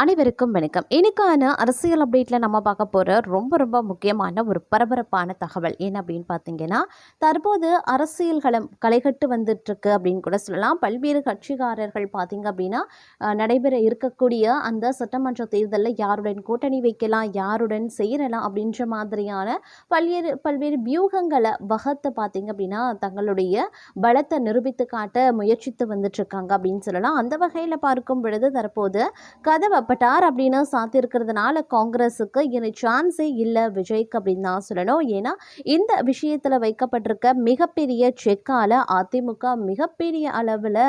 அனைவருக்கும் வணக்கம். இன்னைக்கான அரசியல் அப்டேட்டில் நம்ம பார்க்க போகிற ரொம்ப ரொம்ப முக்கியமான ஒரு பரபரப்பான தகவல் என்ன அப்படின்னு பார்த்தீங்கன்னா தற்போது அரசியல்களம் களைகட்டு வந்துட்டுருக்கு அப்படின்னு கூட சொல்லலாம். பல்வேறு கட்சிக்காரர்கள் பார்த்தீங்க அப்படின்னா நடைபெற இருக்கக்கூடிய அந்த சட்டமன்ற தேர்தலில் யாருடன் கூட்டணி வைக்கலாம் யாருடன் சேரலாம் அப்படின்ற மாதிரியான பல்வேறு பல்வேறு வியூகங்களை வகத்தை பார்த்தீங்க அப்படின்னா தங்களுடைய பலத்தை நிரூபித்து காட்ட முயற்சித்து வந்துட்டுருக்காங்க அப்படின்னு சொல்லலாம். அந்த வகையில் பார்க்கும் பொழுது தற்போது கதவை பட்டார் அப்படின்னு சாத்தியிருக்கிறதுனால காங்கிரஸுக்கு இனி சான்ஸே இல்லை. விஜய்க்கு அப்படின்னு தான் சொல்லணும். ஏன்னா இந்த விஷயத்தில் வைக்கப்பட்டிருக்க மிகப்பெரிய செக்கால அதிமுக மிகப்பெரிய அளவில்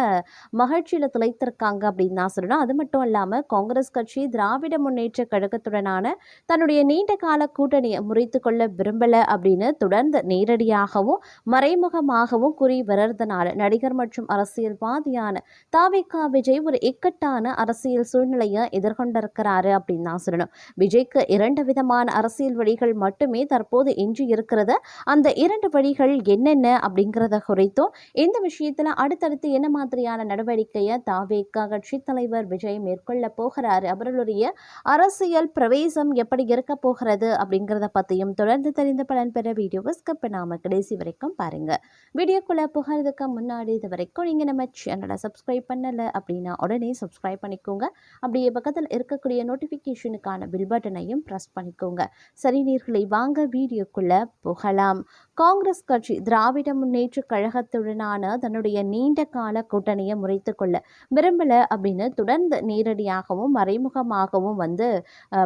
மகிழ்ச்சியில் திளைத்திருக்காங்க அப்படின்னு தான் சொல்லணும். அது மட்டும் இல்லாமல் காங்கிரஸ் கட்சி திராவிட முன்னேற்ற கழகத்துடனான தன்னுடைய நீண்ட கால கூட்டணியை முறித்து கொள்ள விரும்பலை அப்படின்னு தொடர்ந்து நேரடியாகவும் மறைமுகமாகவும் கூறி வர்றதுனால நடிகர் மற்றும் அரசியல்வாதியான தாவிகா விஜய் ஒரு இக்கட்டான அரசியல் சூழ்நிலையை எதிர்கொண்டிருக்கிறாரு அப்படின்னு தான் சொல்லணும். விஜய்க்கு இரண்டு விதமான அரசியல் வழிகள் மட்டுமே தற்போது எஞ்சி இருக்கிறது. அந்த இரண்டு வழிகள் என்னென்ன அப்படிங்கிறத குறித்தும் இந்த விஷயத்தில் அடுத்தடுத்து என்ன மாதிரியான நடவடிக்கையை தாவேக்கா கட்சி தலைவர் விஜய் மேற்கொள்ள போகிறாரு? அவர்களுடைய அரசியல் பிரவேசம் எப்படி இருக்க போகிறது அப்படிங்கிறத பற்றியும் தொடர்ந்து தெரிந்த பலன் பெற வீடியோவை ஸ்கிப் பண்ணாமல் கடைசி வரைக்கும் பாருங்க. வீடியோக்குள்ளே போகிறதுக்கு முன்னாடி இது வரைக்கும் நீங்கள் நம்ம சேனலை சப்ஸ்கிரைப் பண்ணலை அப்படின்னா உடனே சப்ஸ்கிரைப் பண்ணிக்கோங்க. அப்படியே பக்கத்தில் இருக்கக்கூடிய நோட்டிஃபிகேஷனுக்கான பில் பட்டனையும் ப்ரெஸ் பண்ணிக்கோங்க. சரி நீர்களை வாங்க வீடியோக்குள்ளே போகலாம். காங்கிரஸ் கட்சி திராவிட முன்னேற்ற கழகத்துடனான தன்னுடைய நீண்ட கால கூட்டணியை முறைத்து கொள்ள விரும்பலை அப்படின்னு தொடர்ந்து நேரடியாகவும் மறைமுகமாகவும் வந்து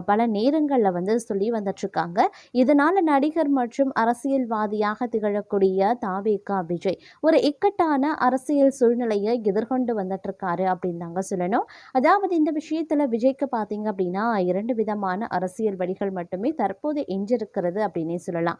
பல நேரங்களில் வந்து சொல்லி வந்துட்டுருக்காங்க. இதனால் நடிகர் மற்றும் அரசியல்வாதியாக திகழக்கூடிய தாவேகா விஜய் ஒரு இக்கட்டான அரசியல் சூழ்நிலையை எதிர்கொண்டு வந்துட்டுருக்காரு அப்படின்னு தாங்க சொல்லணும். அதாவது இந்த விஷயத்தில் விஜய் விஜய்க்கு பார்த்தீங்க அப்படின்னா இரண்டு விதமான அரசியல் வழிகள் மட்டுமே தற்போது எஞ்சிருக்கிறது அப்படின்னே சொல்லலாம்.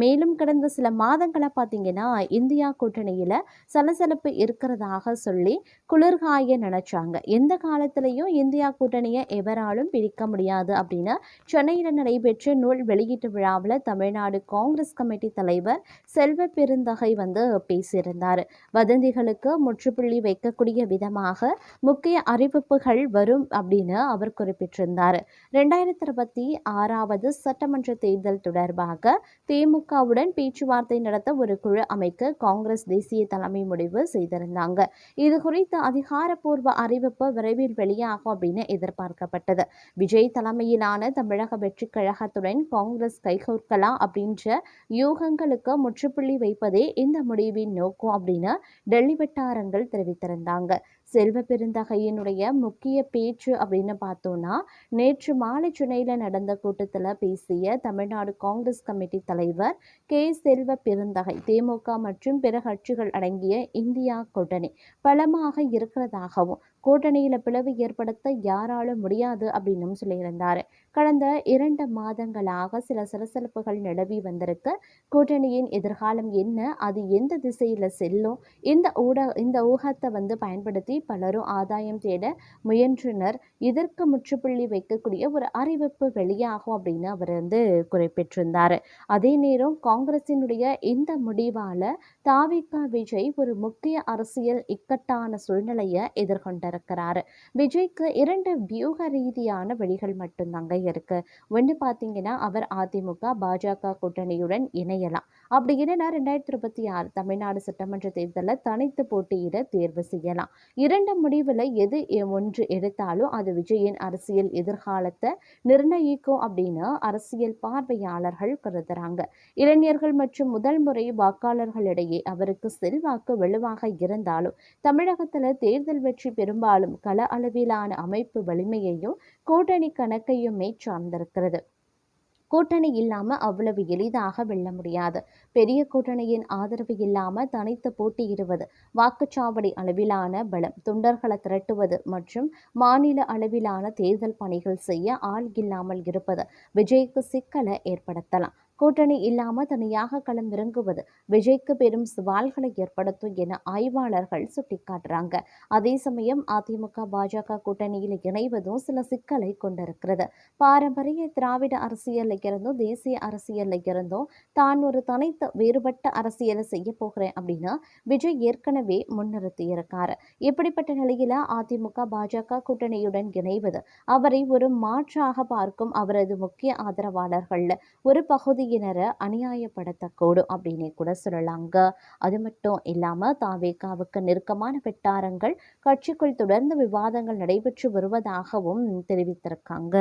மேலும் கடந்த சில மாதங்களாக பார்த்தீங்கன்னா இந்தியா கூட்டணியில் சலசலப்பு இருக்கிறதாக சொல்லி குளிர்காய நினச்சாங்க. எந்த காலத்திலையும் இந்தியா கூட்டணியை எவராலும் பிரிக்க முடியாது அப்படின்னு சென்னையில் நடைபெற்ற நூல் வெளியீட்டு விழாவில் தமிழ்நாடு காங்கிரஸ் கமிட்டி தலைவர் செல்வ பெருந்தகை வந்து பேசியிருந்தார். வதந்திகளுக்கு முற்றுப்புள்ளி வைக்கக்கூடிய விதமாக முக்கிய அறிவிப்புகள் வரும் அப்படின்னு அவர் குறிப்பிட்டிருந்தார். இரண்டாயிரத்தி இருபத்தி ஆறாவது சட்டமன்ற தேர்தல் தொடர்பாக திமுகவுடன் பேச்சுவார்த்தை நடத்த ஒரு குழு அமைக்க காங்கிரஸ் தேசிய தலைமை முடிவு செய்திருந்தாங்க. இது குறித்த அதிகாரப்பூர்வ அறிவிப்பு விரைவில் வெளியாகும் அப்படின்னு எதிர்பார்க்கப்பட்டது. விஜய் தலைமையிலான தமிழக வெற்றி கழகத்துடன் காங்கிரஸ் கைகோர்க்கலாம் அப்படின்ற யூகங்களுக்கு முற்றுப்புள்ளி வைப்பதே இந்த முடிவின் நோக்கம் அப்படின்னு டெல்லி வட்டாரங்கள் தெரிவித்திருந்தாங்க. செல்வ பெருந்தகையினுடைய முக்கிய பேச்சு அப்படின்னு பார்த்தோம்னா நேற்று மாலை சென்னையில் நடந்த கூட்டத்தில் பேசிய தமிழ்நாடு காங்கிரஸ் கமிட்டி தலைவர் கே. செல்வ பெருந்தகை திமுக மற்றும் பிற கட்சிகள் அடங்கிய இந்தியா கூட்டணி பலமாக இருக்கிறதாகவும் கூட்டணியில் பிளவு ஏற்படுத்த யாராலும் முடியாது அப்படின்னும் சொல்லியிருந்தார். கடந்த இரண்டு மாதங்களாக சில சலசலப்புகள் நிலவி வந்திருக்கு. கூட்டணியின் எதிர்காலம் என்ன? அது எந்த திசையில் செல்லும்? இந்த ஊட இந்த ஊகத்தை வந்து பயன்படுத்தி பலரும் ஆதாயம் தேட முயன்றனர். இதற்கு முற்றுப்புள்ளி வைக்கக்கூடிய ஒரு அறிவிப்பு வெளியாகும் அப்படின்னு அவர் வந்து குறிப்பிட்டிருந்தார். அதே நேரம் காங்கிரசினுடைய இந்த முடிவால் தாவிகா விஜய் ஒரு முக்கிய அரசியல் இக்கட்டான சூழ்நிலையை எதிர்கொண்டார் இருக்கிறாரு விஜய்க்கு இரண்டு வியூக ரீதியான வழிகள் மட்டும்தாங்க இருக்கு. ஒன்று பார்த்தீங்கன்னா அவர் அதிமுக பாஜக கூட்டணியுடன் இணையலாம். அப்படி இல்லைன்னா ரெண்டாயிரத்தி இருபத்தி ஆறு தமிழ்நாடு சட்டமன்ற தேர்தலில் தனித்து போட்டியிட தேர்வு செய்யலாம். இரண்டு முடிவில் எது ஒன்று எடுத்தாலும் அது விஜயின் அரசியல் எதிர்காலத்தை நிர்ணயிக்கும் அப்படின்னு அரசியல் பார்வையாளர்கள் கருதுறாங்க. இளைஞர்கள் மற்றும் முதல் முறை வாக்காளர்களிடையே அவருக்கு செல்வாக்கு வலுவாக இருந்தாலும் தமிழகத்தில் தேர்தல் வெற்றி பெறும் பெரும்பாலும் கள அளவிலான அமைப்பு வலிமையையும் கூட்டணி கணக்கையுமே சார்ந்திருக்கிறது. கூட்டணி இல்லாமல் அவ்வளவு எளிதாக வெல்ல முடியாது. பெரிய கூட்டணியின் ஆதரவு இல்லாமல் தனித்து போட்டியிடுவது வாக்குச்சாவடி அளவிலான பலம் தொண்டர்களை திரட்டுவது மற்றும் மாநில அளவிலான தேர்தல் பணிகள் செய்ய ஆள் இல்லாமல் இருப்பது விஜய்க்கு சிக்கலை ஏற்படுத்தலாம். கூட்டணி இல்லாமல் தனியாக களமிறங்குவது விஜய்க்கு பெரும் சவால்களை ஏற்படுத்தும் என ஆய்வாளர்கள் சுட்டிக்காட்டுறாங்க. அதே சமயம் அதிமுக பாஜக கூட்டணியில் இணைவதும் சில சிக்கலை கொண்டிருக்கிறது. பாரம்பரிய திராவிட அரசியலில் இருந்தும் தேசிய அரசியலில் இருந்தும் தான் ஒரு தனித்த வேறுபட்ட அரசியலை செய்ய போகிறேன் அப்படின்னு விஜய் ஏற்கனவே முன்னிறுத்தி இருக்காரு. இப்படிப்பட்ட நிலையில அதிமுக பாஜக கூட்டணியுடன் இணைவது அவரை ஒரு மாற்றாக பார்க்கும் அவரது முக்கிய ஆதரவாளர்கள் ஒரு கட்சியினரை அநியாயப்படுத்தக்கூடும் அப்படின்னு கூட சொல்லலாங்க. அது மட்டும் இல்லாம தாவேகாவுக்கு நெருக்கமான வெட்டாரங்கள் கட்சிக்குள் தொடர்ந்து விவாதங்கள் நடைபெற்று வருவதாகவும் தெரிவித்திருக்காங்க.